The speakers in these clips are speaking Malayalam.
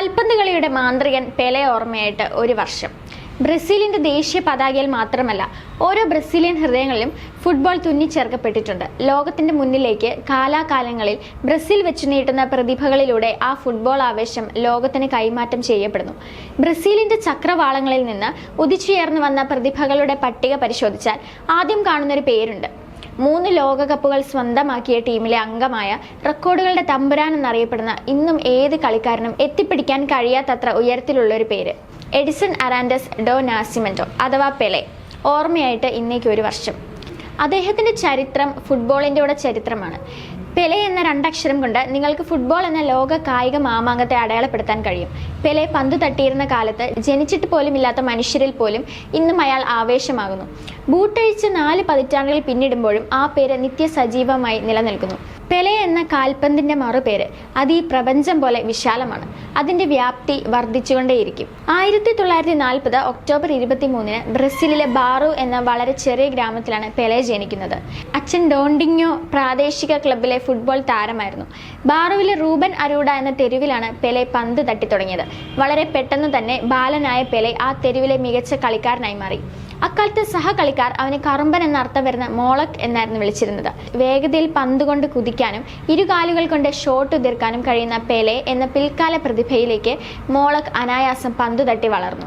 കാൽപന്ത് കളിയുടെ മാന്ത്രികൻ പെലെ ഓർമ്മയായിട്ട് ഒരു വർഷം. ബ്രസീലിന്റെ ദേശീയ പതാകയിൽ മാത്രമല്ല ഓരോ ബ്രസീലിയൻ ഹൃദയങ്ങളിലും ഫുട്ബോൾ തുന്നിച്ചേർക്കപ്പെട്ടിട്ടുണ്ട്. ലോകത്തിന്റെ മുന്നിലേക്ക് കാലാകാലങ്ങളിൽ ബ്രസീൽ വെച്ച് നീട്ടുന്ന പ്രതിഭകളിലൂടെ ആ ഫുട്ബോൾ ആവേശം ലോകത്തിന് കൈമാറ്റം ചെയ്യപ്പെടുന്നു. ബ്രസീലിന്റെ ചക്രവാളങ്ങളിൽ നിന്ന് ഉദിച്ചുയർന്നു വന്ന പ്രതിഭകളുടെ പട്ടിക പരിശോധിച്ചാൽ ആദ്യം കാണുന്നൊരു പേരുണ്ട് മൂന്ന് ലോകകപ്പുകൾ സ്വന്തമാക്കിയ ടീമിലെ അംഗമായ റെക്കോർഡുകളുടെ തമ്പുരാൻ എന്നറിയപ്പെടുന്ന ഇന്നും ഏത് കളിക്കാരനും എത്തിപ്പിടിക്കാൻ കഴിയാത്തത്ര ഉയരത്തിലുള്ള ഒരു പേര്. എഡിസൺ അറാൻഡസ് ഡോ നാസിമെന്റോ അഥവാ പെലെ. ഓർമ്മയായിട്ട് ഇന്നേക്ക് ഒരു വർഷം. അദ്ദേഹത്തിന്റെ ചരിത്രം ഫുട്ബോളിന്റെ കൂടെ ചരിത്രമാണ്. പെലെ എന്ന രണ്ടക്ഷരം കൊണ്ട് നിങ്ങൾക്ക് ഫുട്ബോൾ എന്ന ലോക കായിക മാമാങ്കത്തെ അടയാളപ്പെടുത്താൻ കഴിയും. പെലെ പന്ത് തട്ടിയിരുന്ന കാലത്ത് ജനിച്ചിട്ട് പോലും ഇല്ലാത്ത മനുഷ്യരിൽ പോലും ഇന്നും അയാൾ ആവേശമാകുന്നു. ബൂട്ടഴിച്ച് നാല് പതിറ്റാണ്ടുകൾ പിന്നിടുമ്പോഴും ആ പേര് നിത്യസജീവമായി നിലനിൽക്കുന്നു. പെലെ എന്ന കാൽപന്തിന്റെ മറുപേര് അത് ഈ പ്രപഞ്ചം പോലെ വിശാലമാണ്. അതിന്റെ വ്യാപ്തി വർദ്ധിച്ചുകൊണ്ടേയിരിക്കും. ആയിരത്തി തൊള്ളായിരത്തി നാൽപ്പത് ഒക്ടോബർ ഇരുപത്തി മൂന്നിന് ബ്രസീലിലെ ബാറു എന്ന വളരെ ചെറിയ ഗ്രാമത്തിലാണ് പെലെ ജനിക്കുന്നത്. അച്ഛൻ ഡോണ്ടിങ്ങോ പ്രാദേശിക ക്ലബിലെ ഫുട്ബോൾ താരമായിരുന്നു. ബാറുവിലെ റൂബൻ അരൂഡ എന്ന തെരുവിലാണ് പെലെ പന്ത് തട്ടി തുടങ്ങിയത് വളരെ പെട്ടെന്ന് തന്നെ ബാലനായ പെലെ ആ തെരുവിലെ മികച്ച കളിക്കാരനായി മാറി. അക്കാലത്തെ സഹകളിക്കാർ അവനെ കറുമ്പൻ എന്ന അർത്ഥം വരുന്ന മോളക് എന്നായിരുന്നു വിളിച്ചിരുന്നത്. വേഗതയിൽ പന്ത് കൊണ്ട് കുതിക്കാനും ഇരുകാലുകൾ കൊണ്ട് ഷോട്ട് ഉതിർക്കാനും കഴിയുന്ന പെലെ എന്ന പിൽക്കാല പ്രതിഭയിലേക്ക് മോളക് അനായാസം പന്തു തട്ടി വളർന്നു.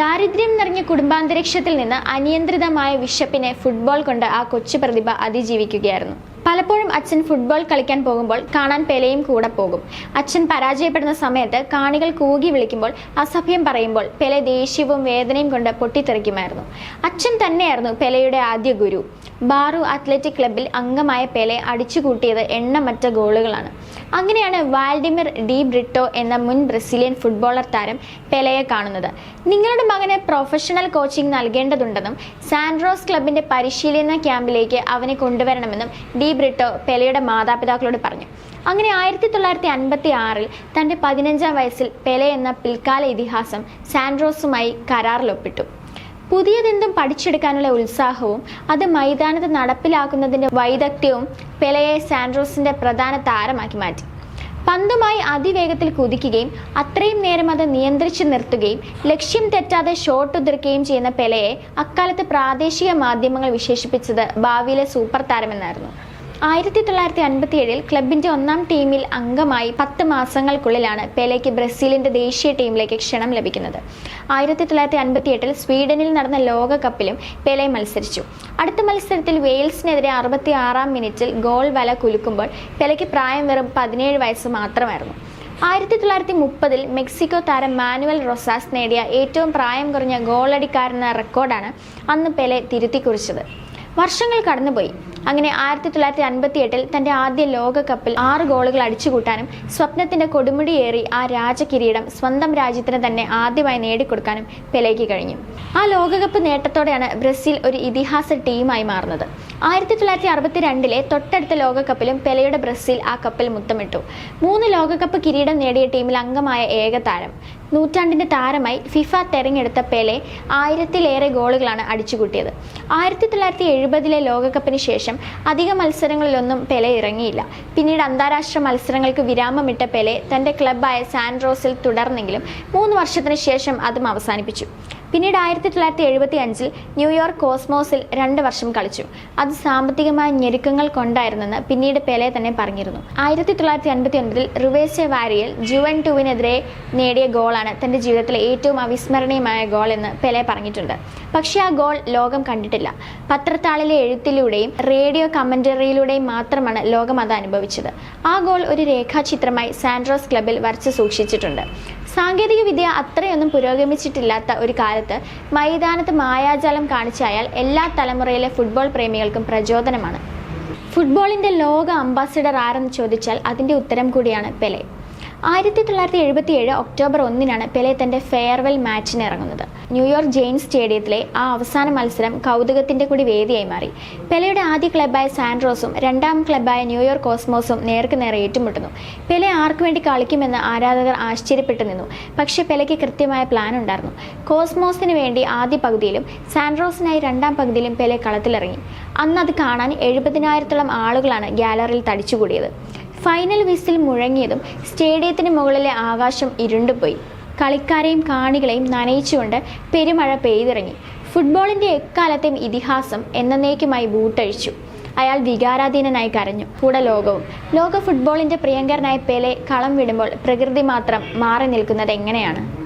ദാരിദ്ര്യം നിറഞ്ഞ കുടുംബാന്തരീക്ഷത്തിൽ നിന്ന് അനിയന്ത്രിതമായ വിശപ്പിനെ ഫുട്ബോൾ കൊണ്ട് ആ കൊച്ചു പ്രതിഭ അതിജീവിക്കുകയായിരുന്നു. പലപ്പോഴും അച്ഛൻ ഫുട്ബോൾ കളിക്കാൻ പോകുമ്പോൾ കാണാൻ പെലയും കൂടെ പോകും. അച്ഛൻ പരാജയപ്പെടുന്ന സമയത്ത് കാണികൾ കൂകി വിളിക്കുമ്പോൾ അസഭ്യം പറയുമ്പോൾ പെലെ ദേഷ്യവും വേദനയും കൊണ്ട് പൊട്ടിത്തെറിക്കുമായിരുന്നു. അച്ഛൻ തന്നെയായിരുന്നു പെലയുടെ ആദ്യ ഗുരു. ബാറു അത്ലറ്റിക് ക്ലബിൽ അംഗമായ പെലെ അടിച്ചുകൂട്ടിയത് എണ്ണമറ്റ ഗോളുകളാണ്. അങ്ങനെയാണ് വാൽഡിമിർ ഡി ബ്രിട്ടോ എന്ന മുൻ ബ്രസീലിയൻ ഫുട്ബോളർ താരം പെലയെ കാണുന്നത്. നിങ്ങളുടെ മകന് പ്രൊഫഷണൽ കോച്ചിങ് നൽകേണ്ടതുണ്ടെന്നും സാൻഡ്രോസ് ക്ലബിന്റെ പരിശീലന ക്യാമ്പിലേക്ക് അവനെ കൊണ്ടുവരണമെന്നും ഡി ബ്രിട്ടോ പെലയുടെ മാതാപിതാക്കളോട് പറഞ്ഞു. അങ്ങനെ ആയിരത്തി തൊള്ളായിരത്തി അൻപത്തി ആറിൽ തന്റെ പതിനഞ്ചാം വയസ്സിൽ പെലെ എന്ന പിൽക്കാല ഇതിഹാസം സാൻഡ്രോസുമായി കരാറിലൊപ്പിട്ടു പുതിയതെന്തും പഠിച്ചെടുക്കാനുള്ള ഉത്സാഹവും അത് മൈതാനത്ത് നടപ്പിലാക്കുന്നതിന്റെ വൈദഗ്ധ്യവും പെലയെ സാൻഡ്രോസിന്റെ പ്രധാന താരമാക്കി മാറ്റി. പന്തുമായി അതിവേഗത്തിൽ കുതിക്കുകയും അത്രയും നേരം അത് നിയന്ത്രിച്ചു നിർത്തുകയും ലക്ഷ്യം തെറ്റാതെ ഷോട്ട് ഉതിർക്കുകയും ചെയ്യുന്ന പെലയെ അക്കാലത്ത് പ്രാദേശിക മാധ്യമങ്ങൾ വിശേഷിപ്പിച്ചത് ഭാവിയിലെ സൂപ്പർ താരമെന്നായിരുന്നു. ആയിരത്തി തൊള്ളായിരത്തി അൻപത്തി ഏഴിൽ ക്ലബിന്റെ ഒന്നാം ടീമിൽ അംഗമായി പത്ത് മാസങ്ങൾക്കുള്ളിലാണ് പെലെക്ക് ബ്രസീലിന്റെ ദേശീയ ടീമിലേക്ക് ക്ഷണം ലഭിക്കുന്നത്. ആയിരത്തി തൊള്ളായിരത്തി അൻപത്തി എട്ടിൽ സ്വീഡനിൽ നടന്ന ലോകകപ്പിലും പെലെ മത്സരിച്ചു. അടുത്ത മത്സരത്തിൽ വെയിൽസിനെതിരെ അറുപത്തി ആറാം മിനിറ്റിൽ ഗോൾ വല കുലുക്കുമ്പോൾ പെലെക്ക് പ്രായം വെറും പതിനേഴ് വയസ്സ് മാത്രമായിരുന്നു. ആയിരത്തി തൊള്ളായിരത്തി മുപ്പതിൽ മെക്സിക്കോ താരം മാനുവൽ റൊസാസ് നേടിയ ഏറ്റവും പ്രായം കുറഞ്ഞ ഗോളടിക്കാരെന്ന റെക്കോർഡാണ് അന്ന് പെലെ തിരുത്തി കുറിച്ചത് വർഷങ്ങൾ കടന്നുപോയി. അങ്ങനെ ആയിരത്തി തൊള്ളായിരത്തി അൻപത്തി എട്ടിൽ തന്റെ ആദ്യ ലോകകപ്പിൽ ആറ് ഗോളുകൾ അടിച്ചുകൂട്ടാനും സ്വപ്നത്തിന്റെ കൊടുമുടിയേറി ആ രാജകിരീടം സ്വന്തം രാജ്യത്തിന് തന്നെ ആദ്യമായി നേടിക്കൊടുക്കാനും പെലേക്ക് കഴിഞ്ഞു. ആ ലോകകപ്പ് നേട്ടത്തോടെയാണ് ബ്രസീൽ ഒരു ഇതിഹാസ ടീമായി മാറുന്നത്. ആയിരത്തി തൊള്ളായിരത്തി അറുപത്തി രണ്ടിലെ തൊട്ടടുത്ത ലോകകപ്പിലും പെലയുടെ ബ്രസീൽ ആ കപ്പിൽ മുത്തമിട്ടു. മൂന്ന് ലോകകപ്പ് കിരീടം നേടിയ ടീമിൽ അംഗമായ ഏക താരം. നൂറ്റാണ്ടിന്റെ താരമായി ഫിഫ തെരഞ്ഞെടുത്ത പെലെ ആയിരത്തിലേറെ ഗോളുകളാണ് അടിച്ചുകൂട്ടിയത്. ആയിരത്തി തൊള്ളായിരത്തി എഴുപതിലെ ലോകകപ്പിന് ശേഷം അധിക മത്സരങ്ങളിലൊന്നും പെലെ ഇറങ്ങിയില്ല. പിന്നീട് അന്താരാഷ്ട്ര മത്സരങ്ങൾക്ക് വിരാമമിട്ട പെലെ തന്റെ ക്ലബായ സാൻഡ്രോസിൽ തുടർന്നെങ്കിലും മൂന്ന് വർഷത്തിന് ശേഷം അതും അവസാനിപ്പിച്ചു. പിന്നീട് ആയിരത്തി തൊള്ളായിരത്തി എഴുപത്തി അഞ്ചിൽ ന്യൂയോർക്ക് കോസ്മോസിൽ രണ്ട് വർഷം കളിച്ചു. അത് സാമ്പത്തികമായ ഞെരുക്കങ്ങൾ കൊണ്ടായിരുന്നെന്ന് പിന്നീട് പെലെ തന്നെ പറഞ്ഞിരുന്നു. ആയിരത്തി തൊള്ളായിരത്തി അൻപത്തി ഒൻപതിൽ റുവേസെ വാരിയിൽ ജുവൻ ടുവിനെതിരെ നേടിയ ഗോളാണ് തന്റെ ജീവിതത്തിലെ ഏറ്റവും അവിസ്മരണീയമായ ഗോൾ എന്ന് പെലെ പറഞ്ഞിട്ടുണ്ട്. പക്ഷേ ആ ഗോൾ ലോകം കണ്ടിട്ടില്ല. പത്രത്താളിലെ എഴുത്തിലൂടെയും റേഡിയോ കമന്ററിയിലൂടെയും മാത്രമാണ് ലോകം അത് അനുഭവിച്ചത്. ആ ഗോൾ ഒരു രേഖാചിത്രമായി സാൻഡ്രോസ് ക്ലബിൽ വരച്ച് സൂക്ഷിച്ചിട്ടുണ്ട്. സാങ്കേതിക വിദ്യ അത്രയൊന്നും പുരോഗമിച്ചിട്ടില്ലാത്ത ഒരു കാലത്ത് മൈതാനത്ത് മായാജാലം കാണിച്ച അയാൾ എല്ലാ തലമുറയിലെ ഫുട്ബോൾ പ്രേമികൾക്കും പ്രചോദനമാണ്. ഫുട്ബോളിന്റെ ലോക അംബാസിഡർ ആരെന്ന് ചോദിച്ചാൽ അതിന്റെ ഉത്തരം കൂടിയാണ് പെലെ. ആയിരത്തി തൊള്ളായിരത്തി എഴുപത്തി ഏഴ് ഒക്ടോബർ ഒന്നിനാണ് പെലെ തന്റെ ഫെയർവെൽ മാച്ചിന് ഇറങ്ങുന്നത്. ന്യൂയോർക്ക് ജെയിൻസ് സ്റ്റേഡിയത്തിലെ ആ അവസാന മത്സരം കൗതുകത്തിന്റെ കൂടി വേദിയായി മാറി. പെലെയുടെ ആദ്യ ക്ലബ്ബായ സാൻഡ്രോസും രണ്ടാം ക്ലബ്ബായ ന്യൂയോർക്ക് കോസ്മോസും നേർക്ക് നേരെ ഏറ്റുമുട്ടുന്നു. പെലെ ആർക്കു വേണ്ടി കളിക്കുമെന്ന് ആരാധകർ ആശ്ചര്യപ്പെട്ടു നിന്നു. പക്ഷേ പെലെക്ക് കൃത്യമായ പ്ലാൻ ഉണ്ടായിരുന്നു. കോസ്മോസിന് വേണ്ടി ആദ്യ പകുതിയിലും സാൻഡ്രോസിനായി രണ്ടാം പകുതിയിലും പെലെ കളത്തിലിറങ്ങി. അന്ന് അത് കാണാൻ എഴുപതിനായിരത്തോളം ആളുകളാണ് ഗ്യാലറിയിൽ തടിച്ചുകൂടിയത്. ഫൈനൽ വിസിൽ മുഴങ്ങിയതും സ്റ്റേഡിയത്തിന് മുകളിലെ ആകാശം ഇരുണ്ടുപോയി. കളിക്കാരെയും കാണികളെയും നനയിച്ചുകൊണ്ട് പെരുമഴ പെയ്തിറങ്ങി. ഫുട്ബോളിന്റെ എക്കാലത്തെയും ഇതിഹാസം എന്നേക്കുമായി ബൂട്ടഴിച്ചു. അയാൾ വികാരാധീനനായി കരഞ്ഞു. കൂടെ ലോകവും. ലോക ഫുട്ബോളിന്റെ പ്രിയങ്കരനായ പെലെ കളം വിടുമ്പോൾ പ്രകൃതി മാത്രം മാറി നിൽക്കുന്നത് എങ്ങനെയാണ്?